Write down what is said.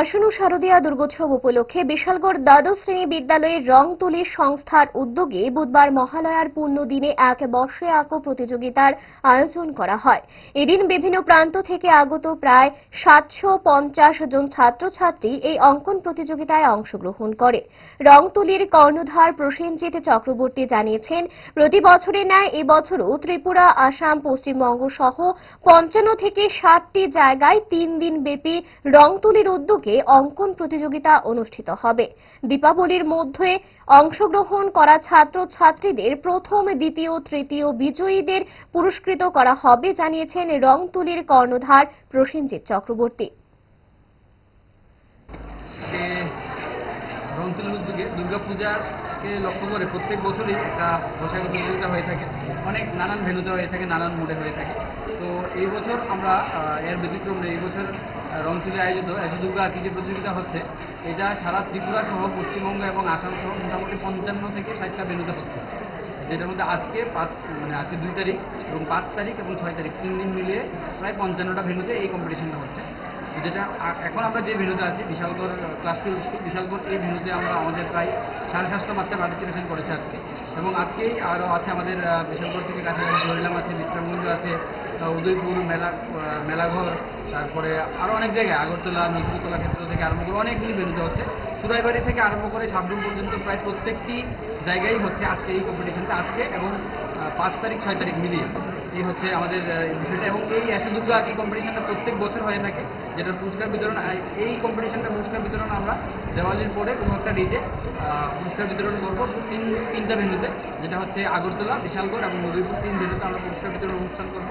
আসন্ন শারদীয়া দুর্গোৎসব উপলক্ষে বিশালগড় দ্বাদশ শ্রেণি বিদ্যালয়ের রং তুলি সংস্থার উদ্যোগে বুধবার মহালয়ার পূর্ণ দিনে এক বর্ষে আঁকো প্রতিযোগিতার আয়োজন করা হয়। এদিন বিভিন্ন প্রান্ত থেকে আগত প্রায় সাতশো পঞ্চাশ জন ছাত্রছাত্রী এই অঙ্কন প্রতিযোগিতায় অংশগ্রহণ করে। রং তুলির কর্ণধার প্রসেনজিৎ চক্রবর্তী জানিয়েছেন, প্রতি বছরের ন্যায় এবছরও ত্রিপুরা, আসাম, পশ্চিমবঙ্গ সহ পঞ্চান্ন থেকে ষাটটি জায়গায় তিন দিন ব্যাপী রং তুলির উদ্যোগে অঙ্কন প্রতিযোগিতা অনুষ্ঠিত হবে। দীপাবলির মধ্যে অংশগ্রহণ করা ছাত্র ছাত্রীদের প্রথম, দ্বিতীয়, তৃতীয় বিজয়ীদের পুরস্কৃত করা হবে, জানিয়েছেন রং তুলির কর্ণধার প্রসেনজিৎ চক্রবর্তী। রংতুলির উদ্যোগে লক্ষ্য করে প্রত্যেক বছরই একটা পোশাক প্রতিযোগিতা হয়ে থাকে। অনেক নানান ভেনুতে হয়ে থাকে, নানান মুডে হয়ে থাকে। তো এই বছর আমরা এর ব্যতিক্রম নেই। এই বছর রংতুলি আয়োজিত এত দুর্গা আঁকি যে প্রতিযোগিতা হচ্ছে, এটা সারা ত্রিপুরা সহ পশ্চিমবঙ্গ এবং আসাম সহ মোটামুটি পঞ্চান্ন থেকে ষাটটা বেনুতে হচ্ছে। যেটার মধ্যে আজকে পাঁচ মানে আজকে দুই তারিখ এবং পাঁচ তারিখ এবং ছয় তারিখ, তিন দিন মিলিয়ে প্রায় পঞ্চান্নটা ভেনুতে এই কম্পিটিশনটা হচ্ছে। যেটা এখন আমরা যে ভেনুতে আছি, Bishalgarh class two school Bishalgarh, এই ভেনুতে আমরা আমাদের প্রায় সাড়ে সাতশো বাচ্চা পার্টিসিপেশন করেছে আজকে। এবং আজকেই আরও আছে আমাদের বিশালগড় থেকে কাছাকাছি হরিলাম আছে বিশ্রামগঞ্জ আছে উদয়পুর, মেলা মেলাঘর, তারপরে আরও অনেক জায়গায়, আগরতলা নিকুতলা ক্ষেত্র থেকে আরম্ভ করে অনেকগুলি ভেনুতে হচ্ছে। সুরাইবাড়ি থেকে আরম্ভ করে সাবরুম পর্যন্ত প্রায় প্রত্যেকটি জায়গায় হচ্ছে আজকে এই কম্পিটিশনটা আজকে এবং পাঁচ তারিখ, ছয় তারিখ মিলিয়ে। এই হচ্ছে আমাদের এবং এই দুর্গা এই কম্পিটিশনটা প্রত্যেক বছর হয়ে থাকে যেটা পুরস্কার বিতরণ এই কম্পিটিশনটা পুরস্কার বিতরণ আমরা দেওয়ালির পরে কোনো একটা ডেটে পুরস্কার বিতরণ করব তিন, তিনটা ভেন্যুতে, যেটা হচ্ছে আগরতলা, বিশালগড় এবং নদীপুর তিন ভেন্যুতে আমরা পুরস্কার বিতরণ অনুষ্ঠান করব।